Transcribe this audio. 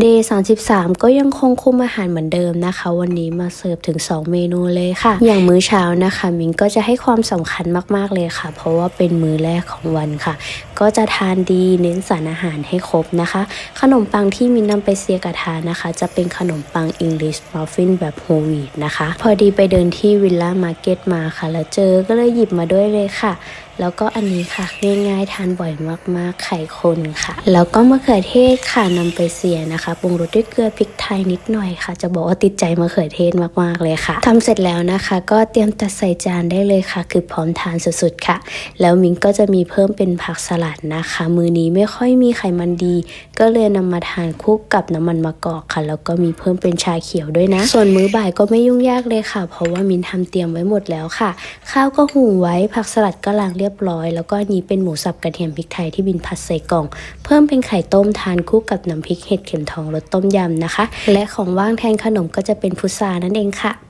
เดย์33 ก็ยังคงคุมอาหารเหมือนเดิมนะคะ วันนี้มาเสิร์ฟถึง 2 เมนูเลยค่ะ อย่างมื้อเช้านะคะมินก็จะให้ความสำคัญมากๆเลยค่ะ เพราะว่าเป็นมื้อแรกของวันค่ะ ก็จะทานดีเน้นสารอาหารให้ครบนะคะ ขนมปังที่มินนำไปเซียกระทานนะคะ จะเป็นขนมปังอังกฤษมัฟฟินแบบโฮลวีตนะคะ พอดีไปเดินที่วิลล่ามาร์เก็ตมาค่ะ แล้วเจอก็เลยหยิบมาด้วยเลยค่ะแล้วก็อันนี้ค่ะง่ายๆทานบ่อยมากๆไข่คนค่ะ แล้วก็มะเขือเทศค่ะนำไปเสียนะคะปรุงรสด้วยเกลือพริกไทยนิดหน่อยค่ะ จะบอกว่าติดใจมะเขือเทศมากๆเลยค่ะทำเสร็จแล้วนะคะ ก็เตรียมตัดใส่จานได้เลยค่ะ คือพร้อมทานสุดๆค่ะ แล้วมิ้งก็จะมีเพิ่มเป็นผักสลัดนะคะ มือนี้ไม่ค่อยมีไขมันดี ก็เลยนำมาทานคู่กับน้ำมันมะกอกค่ะ แล้วก็มีเพิ่มเป็นชาเขียวด้วยนะ ส่วนมื้อบ่ายก็ไม่ยุ่งยากเลยค่ะ เพราะว่ามิ้นทำเตรียมไว้หมดแล้วค่ะ ข้าวก็หุงไว้ผักสลัดก็ล้างเรียบร้อย แล้วก็อันนี้เป็นหมูสับกระเทียมพริกไทยที่บินผัดใส่กล่อง เพิ่มเป็นไข่ต้มทานคู่กับน้ำพริกเห็ดเข็มทองรสต้มยำนะคะ และของว่างแทนขนมก็จะเป็นพุทรานั่นเองค่ะ